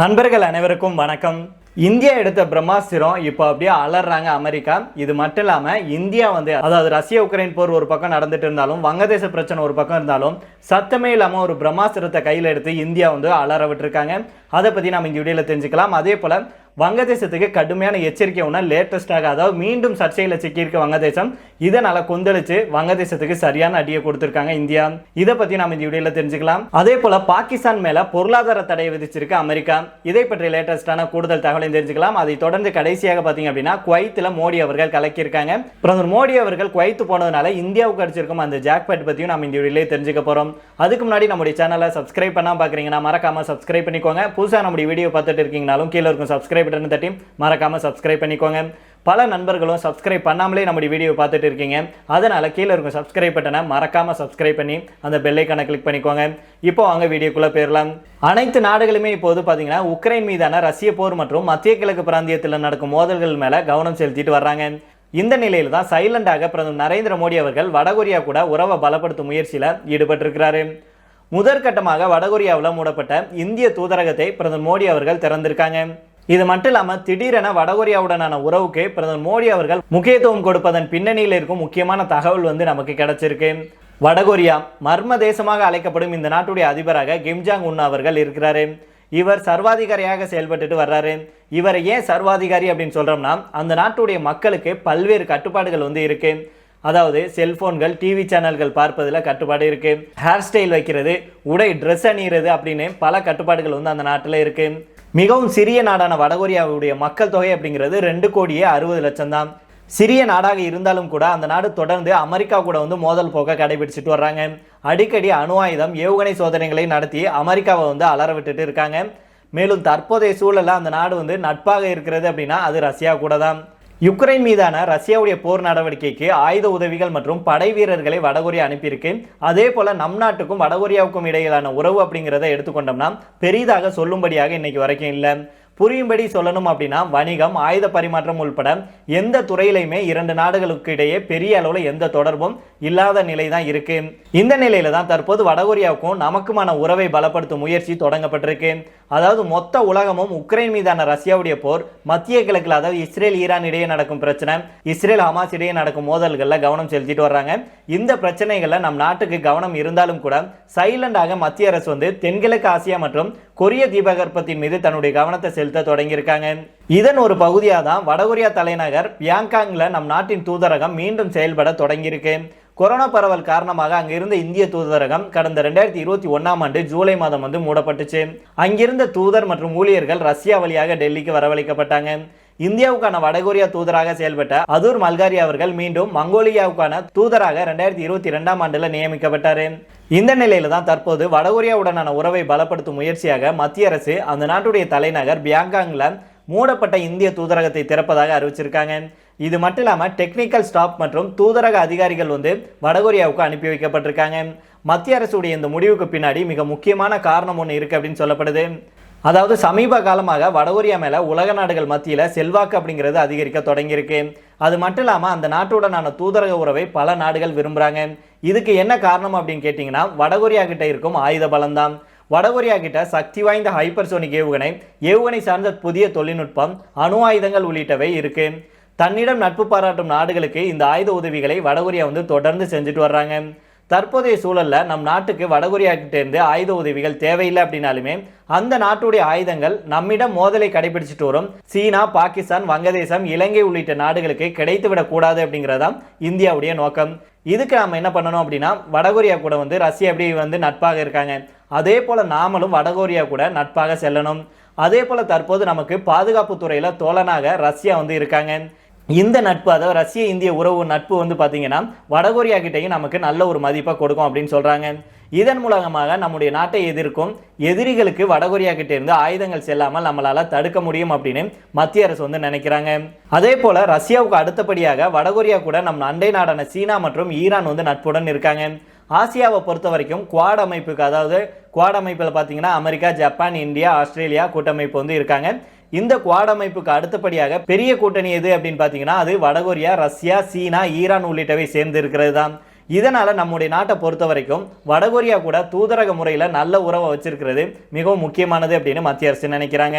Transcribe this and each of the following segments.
நண்பர்கள் அனைவருக்கும் வணக்கம். இந்தியா எடுத்த பிரம்மாஸ்திரம் இப்போ அப்படியே அலறாங்க அமெரிக்கா. இது மட்டும் இல்லாமல் இந்தியா வந்து அதாவது ரஷ்ய உக்ரைன் போர் ஒரு பக்கம் நடந்துட்டு இருந்தாலும் வங்கதேச பிரச்சனை ஒரு பக்கம் இருந்தாலும் சத்தமே இல்லாமல் ஒரு பிரம்மாஸ்திரத்தை கையில் எடுத்து இந்தியா வந்து அலற விட்டுருக்காங்க அதை பற்றி நம்ம இந்த வீடியோவில் தெரிஞ்சுக்கலாம். அதே போல் வங்கதேசத்துக்கு கடுமையான எச்சரிக்கை ஒன்று லேட்டஸ்டாக அதாவது மீண்டும் சர்ச்சையில் சிக்கியிருக்க வங்கதேசம். இதனால் கொந்தளிச்சு வங்கதேசத்துக்கு சரியான அடியை கொடுத்துருக்காங்க இந்தியா. இதை பற்றி நம்ம இந்த வீடியோவில் தெரிஞ்சுக்கலாம். அதே போல் பாகிஸ்தான் மேலே பொருளாதார தடை விதிச்சிருக்கு அமெரிக்கா. இதை பற்றி லேட்டஸ்டான கூடுதல் தகவலையும் தெரிஞ்சுக்கலாம். அதை தொடர்ந்து கடைசியாக பார்த்தீங்க அப்படின்னா குவைத்தில் மோடி அவர்கள் கலக்கியிருக்காங்க. பிரதமர் மோடி அவர்கள் குவைத்து போனதுனால இந்தியாவுக்கு அடிச்சிருக்கும் அந்த ஜாக்பேட் பற்றியும் நம்ம இந்த வீடியோலேயே தெரிஞ்சுக்க போகிறோம் அதுக்கு முன்னாடி நம்முடைய சேனலை சப்ஸ்கிரைப் பண்ணால் பார்க்குறீங்கன்னா மறக்காம சப்ஸ்கிரைப் பண்ணிக்கோங்க. புதுசாக நம்முடைய வீடியோ பார்த்துட்டு இருக்கீங்கனாலும் கீழே இருக்கும் சப்ஸ்கிரைப் பட்டன் தட்டி மறக்காம சப்ஸ்கிரைப் பண்ணிக்கோங்க. பல நண்பர்களும் சப்ஸ்கிரைப் பண்ணாமலே நம்முடைய வீடியோ பார்த்துட்டு இருக்கீங்க. அதனால கீழே இருக்கும் சப்ஸ்கிரைப் பட்டனை மறக்காம சப்ஸ்கிரைப் பண்ணி அந்த பெல்லைக்கான கிளிக் பண்ணிக்கோங்க. இப்போ வாங்க வீடியோக்குள்ள போயிடலாம் அனைத்து நாடுகளுமே இப்போது பார்த்தீங்கன்னா உக்ரைன் மீதான ரஷ்ய போர் மற்றும் மத்திய கிழக்கு பிராந்தியத்தில் நடக்கும் மோதல்கள் மேல கவனம் செலுத்திட்டு வர்றாங்க. இந்த நிலையில் தான் சைலண்டாக பிரதமர் நரேந்திர மோடி அவர்கள் வடகொரியா கூட உறவை பலப்படுத்தும் முயற்சியில் ஈடுபட்டிருக்கிறாரு. முதற்கட்டமாக வடகொரியாவில் மூடப்பட்ட இந்திய தூதரகத்தை பிரதமர் மோடி அவர்கள் திறந்திருக்காங்க. இது மட்டும் இல்லாமல் திடீரென வடகொரியாவுடனான உறவுக்கு பிரதமர் மோடி அவர்கள் முக்கியத்துவம் கொடுப்பதன் பின்னணியில் இருக்கும் முக்கியமான தகவல் வந்து நமக்கு கிடைச்சிருக்கு. வடகொரியா மர்ம தேசமாக அழைக்கப்படும் இந்த நாட்டுடைய அதிபராக கிம்ஜாங் உன் அவர்கள் இருக்கிறாரு. இவர் சர்வாதிகாரியாக செயல்பட்டுட்டு வர்றாரு. இவரை ஏன் சர்வாதிகாரி அப்படின்னு சொல்றோம்னா அந்த நாட்டுடைய மக்களுக்கு பல்வேறு கட்டுப்பாடுகள் வந்து இருக்கு. அதாவது செல்போன்கள் டிவி சேனல்கள் பார்ப்பதில் கட்டுப்பாடு இருக்குது ஹேர் ஸ்டைல் வைக்கிறது உடை ட்ரெஸ் அணிகிறது அப்படின்னு பல கட்டுப்பாடுகள் வந்து அந்த நாட்டில் இருக்குது மிகவும் சிறிய நாடான வடகொரியாவுடைய மக்கள் தொகை அப்படிங்கிறது ரெண்டு கோடியே அறுபது லட்சம் தான். சிறிய நாடாக இருந்தாலும் கூட அந்த நாடு தொடர்ந்து அமெரிக்கா கூட வந்து மோதல் போக்க கடைபிடிச்சிட்டு வர்றாங்க. அடிக்கடி அணு ஆயுதம் ஏவுகணை சோதனைகளை நடத்தி அமெரிக்காவை வந்து அலற விட்டுட்டு இருக்காங்க. மேலும் தற்போதைய சூழலில் அந்த நாடு வந்து நட்பாக இருக்கிறது அப்படின்னா அது ரஷ்யா கூட தான். யுக்ரைன் மீதான ரஷ்யாவுடைய போர் நடவடிக்கைக்கு ஆயுத உதவிகள் மற்றும் படை வீரர்களை வடகொரியா அனுப்பியிருக்கு. அதே போல நம் நாட்டுக்கும் வடகொரியாவுக்கும் இடையிலான உறவு அப்படிங்கிறத எடுத்துக்கொண்டோம்னா பெரிதாக சொல்லும்படியாக இன்னைக்கு வரைக்கும் இல்லை. புரியும்படி சொல்லணும் அப்படின்னா வணிகம் ஆயுத பரிமாற்றம் உள்பட எந்த துறையிலையுமே இரண்டு நாடுகளுக்கு இடையே பெரிய அளவில் எந்த தொடர்பும் இல்லாத நிலை தான் இருக்கு. இந்த நிலையில தான் தற்போது வடகொரியாவுக்கும் நமக்குமான உறவை பலப்படுத்தும் முயற்சி தொடங்கப்பட்டிருக்கு. அதாவது மொத்த உலகமும் உக்ரைன் மீதான ரஷ்யாவுடைய போர் மத்திய கிழக்கில் அதாவது இஸ்ரேல் ஈரான் இடையே நடக்கும் பிரச்சனை இஸ்ரேல் ஹமாஸ் இடையே நடக்கும் மோதல்களில் கவனம் செலுத்திட்டு வர்றாங்க. இந்த பிரச்சனைகளில் நம் நாட்டுக்கு கவனம் இருந்தாலும் கூட சைலண்டாக மத்திய அரசு வந்து தென்கிழக்கு ஆசியா மற்றும் கொரிய தீபகற்பத்தின் மீது தன்னுடைய கவனத்தை செலுத்த தொடங்கியிருக்காங்க. இதன் ஒரு பகுதியாக தான் வடகொரியா தலைநகர் பியாங்காங்ல நம் நாட்டின் தூதரகம் மீண்டும் செயல்பட தொடங்கியிருக்கு. கொரோனா பரவல் காரணமாக அங்கிருந்த இந்திய தூதரகம் கடந்த ரெண்டாயிரத்தி இருபத்தி ஒன்றாம் ஆண்டு ஜூலை மாதம் வந்து மூடப்பட்டுச்சு. அங்கிருந்த தூதர் மற்றும் ஊழியர்கள் ரஷ்யா வழியாக டெல்லிக்கு வரவழைக்கப்பட்டாங்க. இந்தியாவுக்கான வடகொரியா தூதராக செயல்பட்ட அதூர் மல்காரி அவர்கள் மீண்டும் மங்கோலியாவுக்கான தூதராக ரெண்டாயிரத்தி இருபத்தி ரெண்டாம் ஆண்டுல நியமிக்கப்பட்டார். இந்த நிலையில தான் தற்போது வடகொரியாவுடனான உறவை பலப்படுத்தும் முயற்சியாக மத்திய அரசு அந்த நாட்டுடைய தலைநகர் பியாங்காங்ல மூடப்பட்ட இந்திய தூதரகத்தை திறப்பதாக அறிவிச்சிருக்காங்க. இது மட்டும் இல்லாமல் டெக்னிக்கல் ஸ்டாப் மற்றும் தூதரக அதிகாரிகள் வந்து வடகொரியாவுக்கு அனுப்பி வைக்கப்பட்டிருக்காங்க. மத்திய அரசுடைய இந்த முடிவுக்கு பின்னாடி மிக முக்கியமான காரணம் ஒன்று இருக்குது அப்படின்னு சொல்லப்படுது. அதாவது சமீப காலமாக வடகொரியா மேலே உலக நாடுகள் மத்தியில் செல்வாக்கு அப்படிங்கிறது அதிகரிக்க தொடங்கியிருக்கு. அது மட்டும் இல்லாமல் அந்த நாட்டுடனான தூதரக உறவை பல நாடுகள் விரும்புகிறாங்க இதுக்கு என்ன காரணம் அப்படின்னு கேட்டிங்கன்னா வடகொரியா கிட்ட இருக்கும் ஆயுத பலம்தான். வடகொரியா கிட்ட சக்தி வாய்ந்த ஹைப்பர்சோனிக் ஏவுகணை ஏவுகணை சார்ந்த புதிய தொழில்நுட்பம் அணு ஆயுதங்கள் உள்ளிட்டவை இருக்கு. தன்னிடம் நட்பு பாராட்டும் நாடுகளுக்கு இந்த ஆயுத உதவிகளை வடகொரியா வந்து தொடர்ந்து செஞ்சுட்டு வர்றாங்க. தற்போதைய சூழலில் நம் நாட்டுக்கு வடகொரியாக்கிட்டேருந்து ஆயுத உதவிகள் தேவையில்லை அப்படின்னாலுமே அந்த நாட்டுடைய ஆயுதங்கள் நம்மிடம் மோதலை கடைபிடிச்சிட்டு வரும். சீனா பாகிஸ்தான் வங்கதேசம் இலங்கை உள்ளிட்ட நாடுகளுக்கு கிடைத்து விடக்கூடாது அப்படிங்கிறதாம் இந்தியாவுடைய நோக்கம். இதுக்கு நம்ம என்ன பண்ணணும் அப்படின்னா வடகொரியா கூட வந்து ரஷ்யா எப்படி வந்து நட்பாக இருக்காங்க. அதே போல் நாமளும் வடகொரியா கூட நட்பாக செல்லணும். அதே போல் தற்போது நமக்கு பாதுகாப்பு துறையில் தோழனாக ரஷ்யா வந்து இருக்காங்க. இந்த நட்பு அதாவது ரஷ்ய இந்திய உறவு நட்பு வந்து பார்த்தீங்கன்னா வடகொரியா கிட்டையும் நமக்கு நல்ல ஒரு மதிப்பாக கொடுக்கும் அப்படின்னு சொல்கிறாங்க இதன் மூலமாக நம்முடைய நாட்டை எதிர்க்கும் எதிரிகளுக்கு வடகொரியா கிட்ட இருந்து ஆயுதங்கள் செல்லாமல் நம்மளால் தடுக்க முடியும் அப்படின்னு மத்திய அரசு வந்து நினைக்கிறாங்க. அதே போல் ரஷ்யாவுக்கு அடுத்தபடியாக வடகொரியா கூட நம் அண்டை நாடான சீனா மற்றும் ஈரான் வந்து நட்புடன் இருக்காங்க. ஆசியாவை பொறுத்த வரைக்கும் குவாட் அமைப்புக்கு அதாவது குவாட் அமைப்பில் பார்த்தீங்கன்னா அமெரிக்கா ஜப்பான் இந்தியா ஆஸ்திரேலியா கூட்டமைப்பு வந்து இருக்காங்க. இந்த குவாட் அமைப்புக்கு அடுத்தபடியாக பெரிய கூட்டணி எது அப்படின்னு பார்த்தீங்கன்னா அது வடகொரியா ரஷ்யா சீனா ஈரான் உள்ளிட்டவை சேர்ந்து இருக்கிறது தான் இதனால் நம்முடைய நாட்டை பொறுத்த வரைக்கும் வடகொரியா கூட தூதரக முறையில் நல்ல உறவை வச்சிருக்கிறது. மிகவும் முக்கியமானது அப்படின்னு மத்திய அரசு நினைக்கிறாங்க.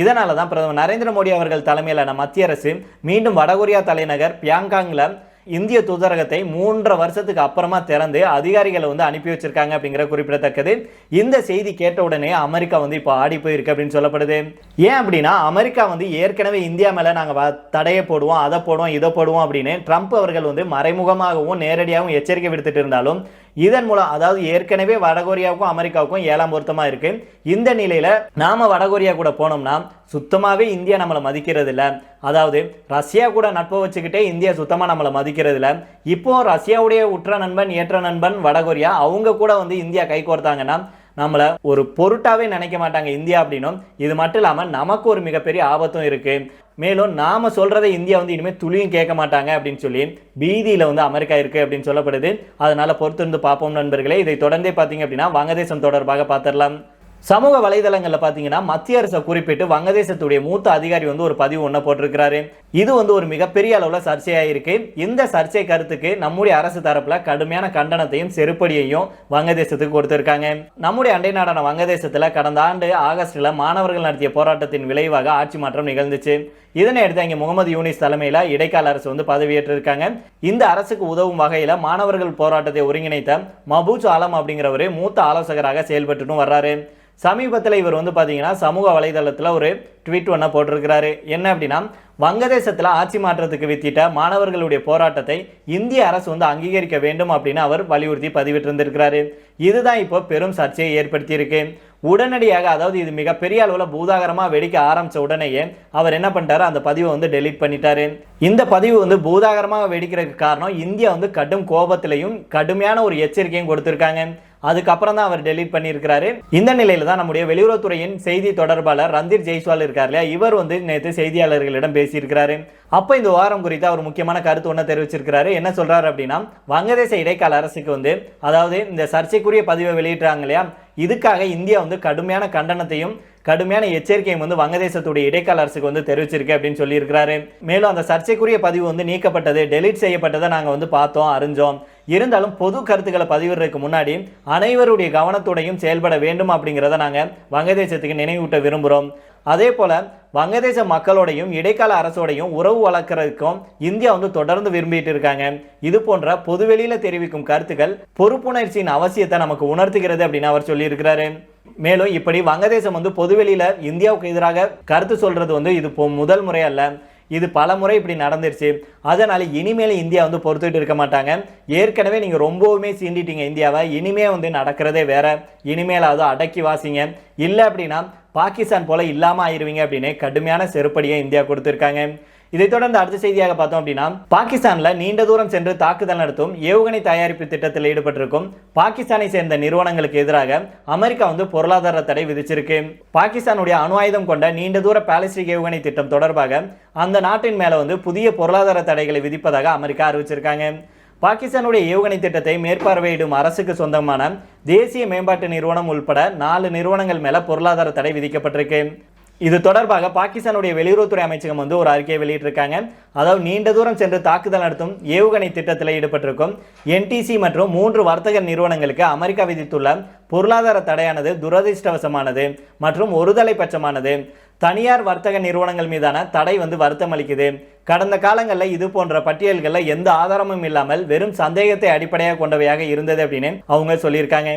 இதனால தான் பிரதமர் நரேந்திர மோடி அவர்கள் தலைமையிலான மத்திய அரசு மீண்டும் வடகொரியா தலைநகர் பியாங்காங்ல இந்திய தூதரகத்தை மூன்றரை வருஷத்துக்கு அப்புறமா திறந்து அதிகாரிகளை வந்து அனுப்பி வச்சிருக்காங்க அப்படிங்கிற குறிப்பிடத்தக்கது. இந்த செய்தி கேட்ட உடனே அமெரிக்கா வந்து இப்போ ஆடி போயிருக்கு அப்படின்னு சொல்லப்படுது. ஏன் அப்படின்னா அமெரிக்கா வந்து ஏற்கனவே இந்தியா மேலே நாங்கள் வ- தடையை போடுவோம் அதை போடுவோம் இதை போடுவோம் அப்படின்னு ட்ரம்ப் அவர்கள் வந்து மறைமுகமாகவும் நேரடியாகவும் எச்சரிக்கை விடுத்துட்டு இருந்தாலும் இதன் மூலம் அதாவது ஏற்கனவே வடகொரியாவுக்கும் அமெரிக்காவுக்கும் ஏழாம் பொருத்தமாக இருக்கு. இந்த நிலையில் நாம் வடகொரியா கூட போனோம்னா சுத்தமாகவே இந்தியா நம்மளை மதிக்கிறது இல்லை அதாவது ரஷ்யா கூட நட்பை வச்சுக்கிட்டே இந்தியா சுத்தமாக நம்மளை மதிக்கிறது இல்லை இப்போ ரஷ்யாவுடைய உற்ற நண்பன் ஏற்ற நண்பன் வடகொரியா அவங்க கூட வந்து இந்தியா கை கோர்த்தாங்கன்னா நம்மளை ஒரு பொருட்டாவே நினைக்க மாட்டாங்க இந்தியா அப்படின்னும். இது மட்டும் இல்லாமல் நமக்கு ஒரு மிகப்பெரிய ஆபத்தும் இருக்குது மேலும் நாம சொல்கிறத இந்தியா வந்து இனிமேல் துளியும் கேட்க மாட்டாங்க அப்படின்னு சொல்லி பீதியில் வந்து அமெரிக்கா இருக்கு அப்படின்னு சொல்லப்படுது. அதனால் பொறுத்திருந்து பார்ப்போம் நண்பர்களே. இதை தொடர்ந்தே பார்த்தீங்க அப்படின்னா வங்கதேசம் தொடர்பாக பார்த்துடலாம். சமூக வலைதளங்களில் பார்த்தீங்கன்னா மத்திய அரசை குறிப்பிட்டு வங்கதேசத்துடைய மூத்த அதிகாரி வந்து ஒரு பதிவு ஒன்று போட்டிருக்கிறாரு. இது வந்து ஒரு மிகப்பெரிய அளவில் சர்ச்சையாக இருக்கு இந்த சர்ச்சை கருத்துக்கு நம்முடைய அரசு தரப்பில் கடுமையான கண்டனத்தையும் செருப்படியையும் வங்கதேசத்துக்கு கொடுத்துருக்காங்க. நம்முடைய அண்டை நாடான வங்கதேசத்தில் கடந்த ஆண்டு ஆகஸ்டில் மாணவர்கள் நடத்திய போராட்டத்தின் விளைவாக ஆட்சி மாற்றம் நிகழ்ந்துச்சு. இதனை அடுத்து இங்கே முகமது யூனிஸ் தலைமையில் இடைக்கால அரசு வந்து பதவியேற்றிருக்காங்க. இந்த அரசுக்கு உதவும் வகையில் மாணவர்கள் போராட்டத்தை ஒருங்கிணைத்த மபூஜ் ஆலம் அப்படிங்கிறவரே மூத்த ஆலோசகராக செயல்பட்டுட்டும் வர்றாரு. சமீபத்தில் இவர் வந்து பார்த்தீங்கன்னா சமூக வலைதளத்தில் ஒரு ட்வீட் ஒன்றை போட்டிருக்கிறாரு. என்ன அப்படின்னா வங்கதேசத்தில் ஆட்சி மாற்றத்துக்கு வித்திட்ட மாணவர்களுடைய போராட்டத்தை இந்திய அரசு வந்து அங்கீகரிக்க வேண்டும் அப்படின்னு அவர் வலியுறுத்தி பதிவிட்டிருந்திருக்கிறாரு. இதுதான் இப்போ பெரும் சர்ச்சையை ஏற்படுத்தியிருக்கு. உடனடியாக அதாவது இது மிகப்பெரிய அளவில் பூதாகரமாக வெடிக்க ஆரம்பித்த உடனேயே அவர் என்ன பண்ணிட்டாரு? அந்த பதிவை வந்து டெலீட் பண்ணிட்டாரு. இந்த பதிவு வந்து பூதாகரமாக வெடிக்கிறதுக்கு காரணம் இந்தியா வந்து கடும் கோபத்திலையும் கடுமையான ஒரு எச்சரிக்கையும் கொடுத்துருக்காங்க. அதுக்கப்புறம் தான் அவர் டெலீட் பண்ணியிருக்கிறாரு. இந்த நிலையில தான் நம்முடைய வெளியுறவுத்துறையின் செய்தி தொடர்பாளர் ரந்தீர் ஜெய்ஸ்வால் இருக்கார் இல்லையா? இவர் வந்து நேற்று செய்தியாளர்களிடம் பேசியிருக்கிறாரு. அப்போ இந்த வாரம் குறித்து அவர் முக்கியமான கருத்து ஒன்று தெரிவிச்சிருக்கிறாரு. என்ன சொல்கிறார் அப்படின்னா வங்கதேச இடைக்கால அரசுக்கு வந்து அதாவது இந்த சர்ச்சைக்குரிய பதிவை வெளியிட்டாங்க இல்லையா? இதுக்காக இந்தியா வந்து கடுமையான கண்டனத்தையும் கடுமையான எச்சரிக்கையும் வந்து வங்கதேசத்துடைய இடைக்கால அரசுக்கு வந்து தெரிவிச்சிருக்கு அப்படின்னு சொல்லியிருக்கிறாரு. மேலும் அந்த சர்ச்சைக்குரிய பதிவு வந்து நீக்கப்பட்டது டெலீட் செய்யப்பட்டதை நாங்கள் வந்து பார்த்தோம் அறிஞ்சோம். இருந்தாலும் பொது கருத்துக்களை பதிவிடுறதுக்கு முன்னாடி அனைவருடைய கவனத்தோடையும் செயல்பட வேண்டும் அப்படிங்கிறத நாங்கள் வங்கதேசத்துக்கு நினைவூட்ட விரும்புகிறோம் அதே போல் வங்கதேச மக்களோடையும் இடைக்கால அரசோடையும் உறவு வளர்க்கறதுக்கும் இந்தியா வந்து தொடர்ந்து விரும்பிட்டு இருக்காங்க. இது போன்ற பொதுவெளியில் தெரிவிக்கும் கருத்துக்கள் பொறுப்புணர்ச்சியின் அவசியத்தை நமக்கு உணர்த்துகிறது அப்படின்னு அவர் சொல்லியிருக்கிறாரு. மேலும் இப்படி வங்கதேசம் வந்து பொதுவெளியில் இந்தியாவுக்கு எதிராக கருத்து சொல்றது வந்து இது முதல் முறை அல்ல. இது பல முறை இப்படி நடந்துருச்சு. அதனால் இனிமேல் இந்தியா வந்து பொறுத்துட்டு இருக்க மாட்டாங்க. ஏற்கனவே நீங்கள் ரொம்பவுமே சீண்டிட்டீங்க இந்தியாவை. இனிமே வந்து நடக்கிறதே வேற. இனிமேலாவது அடக்கி வாசிங்க. இல்லை அப்படின்னா பாகிஸ்தான் போல இல்லாமல் ஆயிடுவீங்க அப்படின்னு கடுமையான செருப்படியை இந்தியா கொடுத்துருக்காங்க. இதைத் தொடர்ந்து அடுத்த செய்தியாக பார்த்தோம் அப்படின்னா பாகிஸ்தான்ல நீண்ட தூரம் சென்று தாக்குதல் நடத்தும் ஏவுகணை தயாரிப்பு திட்டத்தில் ஈடுபட்டிருக்கும் பாகிஸ்தானை சேர்ந்த நிறுவனங்களுக்கு எதிராக அமெரிக்கா வந்து பொருளாதார தடை விதிச்சிருக்கு. பாகிஸ்தானுடைய அணு ஆயுதம் கொண்ட நீண்ட தூர பாலிஸ்டிக் ஏவுகணை திட்டம் தொடர்பாக அந்த நாட்டின் மேல வந்து புதிய பொருளாதார தடைகளை விதிப்பதாக அமெரிக்கா அறிவிச்சிருக்காங்க. பாகிஸ்தானுடைய ஏவுகணை திட்டத்தை மேற்பார்வையிடும் அரசுக்கு சொந்தமான தேசிய மேம்பாட்டு நிறுவனம் உள்பட நாலு நிறுவனங்கள் மேல பொருளாதார தடை விதிக்கப்பட்டிருக்கு. இது தொடர்பாக பாகிஸ்தானுடைய வெளியுறவுத்துறை அமைச்சகம் வந்து ஒரு அறிக்கையை வெளியிட்டிருக்காங்க. அதாவது நீண்ட தூரம் சென்று தாக்குதல் நடத்தும் ஏவுகணை திட்டத்தில் ஈடுபட்டிருக்கும் என்டிசி மற்றும் மூன்று வர்த்தக நிறுவனங்களுக்கு அமெரிக்கா விதித்துள்ள பொருளாதார தடையானது துரதிர்ஷ்டவசமானது மற்றும் ஒருதலைபட்சமானது தனியார் வர்த்தக நிறுவனங்கள் மீதான தடை வந்து வருத்தம் அளிக்குது. கடந்த காலங்களில் இது போன்ற பட்டியல்களில் எந்த ஆதாரமும் இல்லாமல் வெறும் சந்தேகத்தை அடிப்படையாக கொண்டவையாக இருந்தது அப்படின்னு அவங்க சொல்லியிருக்காங்க.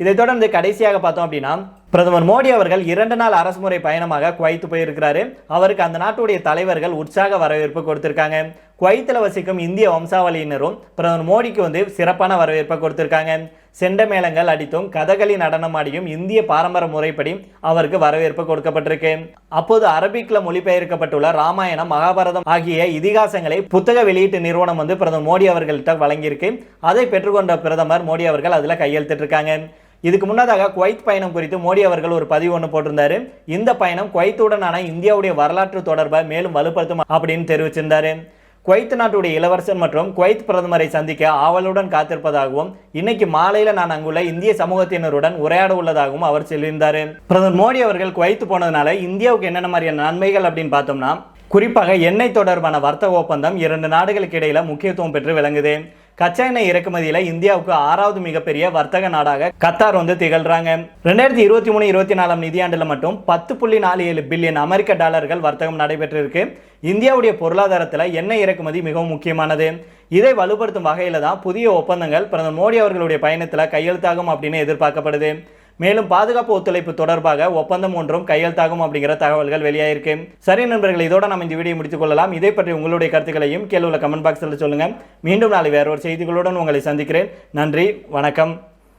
இதை தொடர்ந்து கடைசியாக பார்த்தோம் அப்படின்னா பிரதமர் மோடி அவர்கள் இரண்டு நாள் அரசுமுறை பயணமாக குவைத்து போயிருக்கிறாரு. அவருக்கு அந்த நாட்டுடைய தலைவர்கள் உற்சாக வரவேற்பு கொடுத்திருக்காங்க. குவைத்தில் வசிக்கும் இந்திய வம்சாவளியினரும் பிரதமர் மோடிக்கு வந்து சிறப்பான வரவேற்பை கொடுத்திருக்காங்க. செண்ட மேளங்கள் அடித்தும் கதகளி நடனம் ஆடியும் இந்திய பாரம்பரிய முறைப்படி அவருக்கு வரவேற்பு கொடுக்கப்பட்டிருக்கு. அப்போது அரபிக்ல மொழிபெயர்க்கப்பட்டுள்ள ராமாயணம் மகாபாரதம் ஆகிய இதிகாசங்களை புத்தக வெளியீட்டு நிறுவனம் வந்து பிரதமர் மோடி அவர்கள்ட்ட வழங்கியிருக்கு. அதை பெற்றுக்கொண்ட பிரதமர் மோடி அவர்கள் அதில் கையெழுத்திட்டிருக்காங்க. இதுக்கு முன்னதாக குவைத் பயணம் குறித்து மோடி அவர்கள் ஒரு பதிவு ஒன்று போட்டிருந்தாரு. இந்த பயணம் குவைத்துடனான இந்தியாவுடைய வரலாற்று தொடர்பை மேலும் வலுப்படுத்தும் அப்படின்னு தெரிவிச்சிருந்தாரு. குவைத் நாட்டுடைய இளவரசர் மற்றும் குவைத் பிரதமரை சந்திக்க ஆவலுடன் காத்திருப்பதாகவும் இன்னைக்கு மாலையில நான் அங்குள்ள இந்திய சமூகத்தினருடன் உரையாட உள்ளதாகவும் அவர் சொல்லியிருந்தார். பிரதமர் மோடி அவர்கள் குவைத் போனதுனால இந்தியாவுக்கு என்னென்ன மாதிரியான நன்மைகள் அப்படின்னு பார்த்தோம்னா குறிப்பாக எண்ணெய் தொடர்பான வர்த்தக ஒப்பந்தம் இரண்டு நாடுகளுக்கு இடையில முக்கியத்துவம் பெற்று விளங்குது. கச்சா எண்ணெய் இறக்குமதியில் இந்தியாவுக்கு ஆறாவது மிகப்பெரிய வர்த்தக நாடாக கத்தார் வந்து திகழ்றாங்க. ரெண்டாயிரத்தி இருபத்தி மூணு இருபத்தி நாலாம் நிதியாண்டில் மட்டும் பத்து புள்ளி நாலு ஏழு பில்லியன் அமெரிக்க டாலர்கள் வர்த்தகம் நடைபெற்றிருக்கு. இந்தியாவுடைய பொருளாதாரத்தில் எண்ணெய் இறக்குமதி மிகவும் முக்கியமானது. இதை வலுப்படுத்தும் வகையில் தான் புதிய ஒப்பந்தங்கள் பிரதமர் மோடி அவர்களுடைய பயணத்தில் கையெழுத்தாகும் அப்படின்னு எதிர்பார்க்கப்படுது. மேலும் பாதுகாப்பு ஒத்துழைப்பு தொடர்பாக ஒப்பந்தம் ஒன்றும் கையெழுத்தாகும் அப்படிங்கிற தகவல்கள் வெளியாயிருக்கு. சரி நண்பர்கள் இதோட நம்ம இந்த வீடியோ முடித்துக் கொள்ளலாம். இதை பற்றி உங்களுடைய கருத்துக்களையும் கீழே உள்ள கமெண்ட் பாக்ஸில் சொல்லுங்க. மீண்டும் நாளை வேற ஒரு செய்திகளுடன் உங்களை சந்திக்கிறேன். நன்றி வணக்கம்.